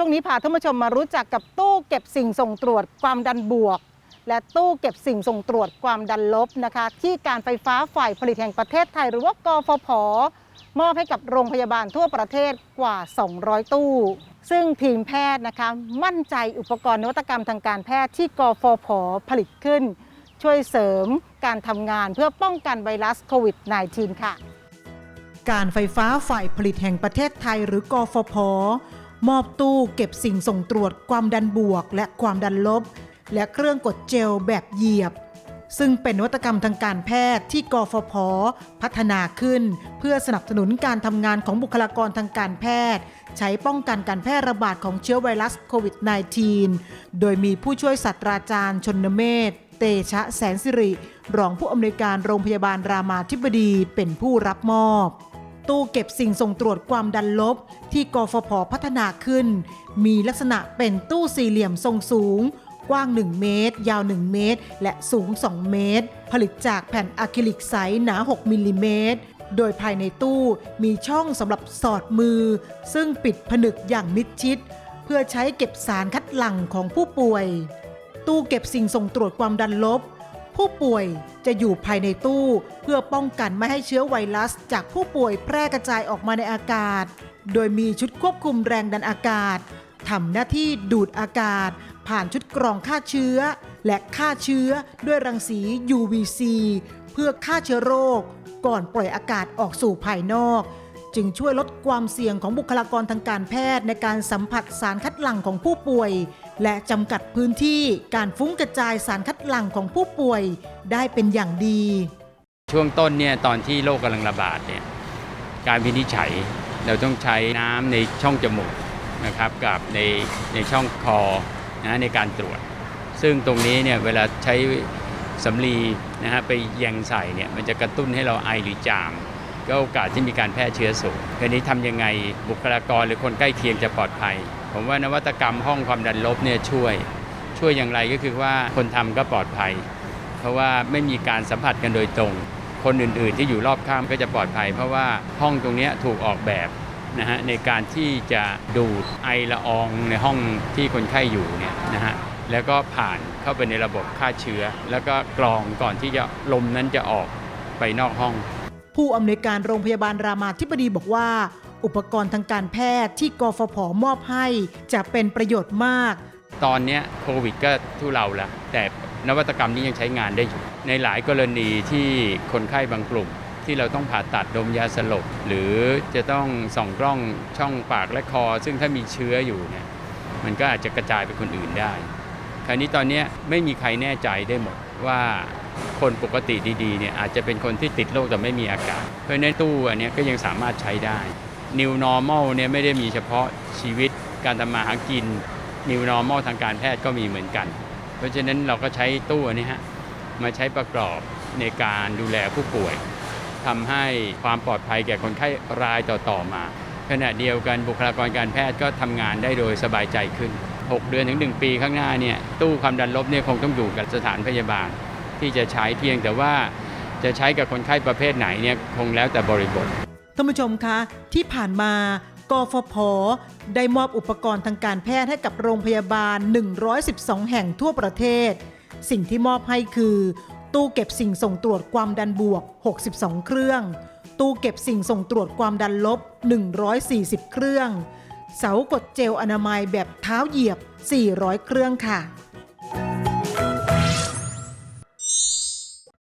ช่วงนี้พาท่านผู้ชมมารู้จักกับตู้เก็บสิ่งส่งตรวจความดันบวก และตู้เก็บสิ่งส่งตรวจความดันลบนะคะ ที่การไฟฟ้าฝ่ายผลิตแห่งประเทศไทย หรือว่ากฟผมอบให้กับโรงพยาบาลทั่วประเทศกว่า 200 ตู้ ซึ่งทีมแพทย์นะคะ มั่นใจอุปกรณ์นวัตกรรมทางการแพทย์ที่กฟผผลิตขึ้น ช่วยเสริมการทำงานเพื่อป้องกันไวรัสโควิด -19 ค่ะ การไฟฟ้าฝ่ายผลิตแห่งประเทศไทยหรือกฟผ มอบตู้เก็บสิ่งส่งตรวจความดันบวก และความดันลบ และเครื่องกดเจลแบบเหยียบ ซึ่งเป็นนวัตกรรมทางการแพทย์ที่กฟผ พัฒนาขึ้น เพื่อสนับสนุนการทำงานของบุคลากรทางการแพทย์ ใช้ป้องกันการแพร่ระบาดของเชื้อไวรัสโควิด -19 โดยมีผู้ช่วยศาสตราจารย์ชนเมธเตชะแสนสิริ รองผู้อำนวยการโรงพยาบาลรามาธิบดีเป็นผู้รับมอบ ตู้เก็บสิ่งส่งตรวจความดันลบ ที่กฟผพัฒนาขึ้น มีลักษณะเป็นตู้สี่เหลี่ยมทรงสูง กว้าง 1 เมตร ยาว 1 เมตร และสูง 2 เมตร ผลิตจากแผ่นอะคริลิกใสหนา 6มิลลิเมตรโดยภายในตู้มีช่องสำหรับสอดมือ ซึ่งปิดผนึกอย่างมิดชิด เพื่อใช้เก็บสารคัดหลั่งของผู้ป่วย ตู้เก็บสิ่งส่งตรวจความดันลบ ผู้ป่วยจะอยู่ภายในตู้ เพื่อป้องกันไม่ให้เชื้อไวรัส จากผู้ป่วยแพร่กระจายออกมาในอากาศ โดยมีชุดควบคุมแรงดันอากาศทำหน้าที่ดูดอากาศ ผ่านชุดกรองฆ่าเชื้อ และฆ่าเชื้อด้วยรังสี UVC เพื่อฆ่าเชื้อโรค ก่อนปล่อยอากาศออกสู่ภายนอก จึงช่วยลดความเสี่ยงของบุคลากรทางการแพทย์ในการสัมผัสสารคัดหลั่งของผู้ป่วย และจำกัดพื้นที่การฟุ้งกระจายสารคัดหลั่งของผู้ป่วยได้เป็นอย่างดี ช่วงต้นเนี่ยตอนที่โรคกำลังระบาดเนี่ยการวินิจฉัยเราต้องใช้น้ำในช่องจมูกนะครับกับในในช่องคอนะในการตรวจ ซึ่งตรงนี้เนี่ยเวลาใช้สำลีนะฮะไปแยงใส่เนี่ยมันจะกระตุ้นให้เราไอหรือจาม ก็โอกาสที่มีการแพร่เชื้อสูงทีนี้ทำยังไงบุคลากรหรือคนใกล้เคียงจะปลอดภัย ผมว่านวัตกรรมห้องความดันลบเนี่ยช่วย ช่วยอย่างไรก็คือว่าคนทำก็ปลอดภัย เพราะว่าไม่มีการสัมผัสกันโดยตรง คนอื่นๆ ที่อยู่รอบข้างก็จะปลอดภัย เพราะว่าห้องตรงนี้ถูกออกแบบนะฮะในการที่จะดูดไอละอองในห้องที่คนไข้อยู่เนี่ยนะฮะแล้วก็ผ่านเข้าไปในระบบฆ่าเชื้อ แล้วก็กรองก่อนที่จะลมนั้นจะออกไปนอกห้อง ผู้อำนวยการโรงพยาบาลรามาธิบดีบอกว่า อุปกรณ์ทางการแพทย์ที่กฟผมอบให้จะเป็นประโยชน์มาก ตอนนี้โควิดก็ทุเลาแล้วแต่นวัตกรรมนี้ยังใช้งานได้อยู่ ในหลายกรณีที่คนไข้บางกลุ่ม ที่เราต้องผ่าตัดดมยาสลบ หรือจะต้องส่องกล้องช่องปากและคอ ซึ่งถ้ามีเชื้ออยู่เนี่ยมันก็อาจจะกระจายไปคนอื่นได้ คราวนี้ตอนนี้ไม่มีใครแน่ใจได้หมดว่า คนปกติดีๆเนี่ยอาจจะเป็นคนที่ติดโรคแต่ไม่มีอาการ เพราะฉะนั้นตู้อันนี้ก็ยังสามารถใช้ได้ New Normal เนี่ยไม่ได้มีเฉพาะชีวิตการทำมาหากิน New Normal ทางการแพทย์ก็มีเหมือนกัน เพราะฉะนั้นเราก็ใช้ตู้อันนี้ฮะมาใช้ประกอบในการดูแลผู้ป่วยทำให้ความปลอดภัยแก่คนไข้รายต่อๆมา ขณะเดียวกันบุคลากรการแพทย์ก็ทำงานได้โดยสบายใจขึ้น 6 เดือนถึง 1 ปีข้างหน้าเนี่ยตู้ความดันลบเนี่ยคงต้องอยู่กับสถานพยาบาล ที่จะใช้เพียงแต่ว่าจะใช้กับคนไข้ประเภทไหนเนี่ยคงแล้วแต่บริบทท่านผู้ชมคะที่ผ่านมากฟผ ได้มอบอุปกรณ์ทางการแพทย์ให้กับโรงพยาบาล 112 แห่งทั่วประเทศ สิ่งที่มอบให้คือ ตู้เก็บสิ่งส่งตรวจความดันบวก 62 เครื่อง ตู้เก็บสิ่งส่งตรวจความดันลบ 140 เครื่อง เสากดเจลอนามัยแบบเท้าเหยียบ 400 เครื่องค่ะ